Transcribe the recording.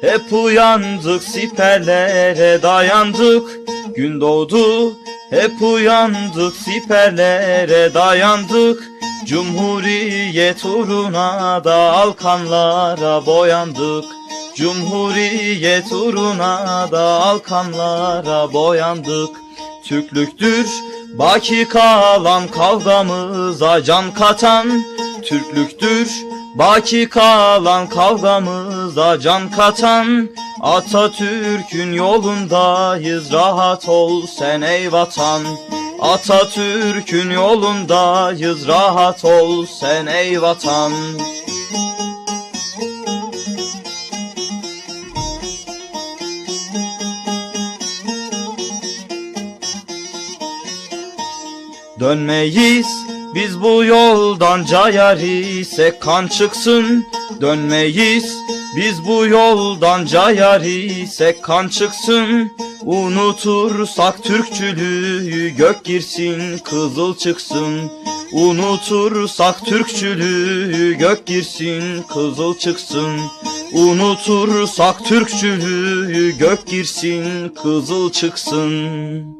hep uyandık siperlere dayandık. Gün doğdu hep uyandık siperlere dayandık. Cumhuriyet uğruna da alkanlara boyandık. Cumhuriyet uğruna da alkanlara boyandık. Türklüktür baki kalan kavgamıza can katan. Türklüktür baki kalan kavgamıza can katan Atatürk'ün yolundayız rahat ol sen ey vatan. Atatürk'ün yolundayız rahat ol sen ey vatan. Dönmeyiz biz bu yoldan cayar ise kan çıksın Dönmeyiz. Biz bu yoldan cayar ise kan çıksın Unutursak Türkçülüğü gök girsin kızıl çıksın. Unutursak Türkçülüğü gök girsin kızıl çıksın. Unutursak Türkçülüğü gök girsin kızıl çıksın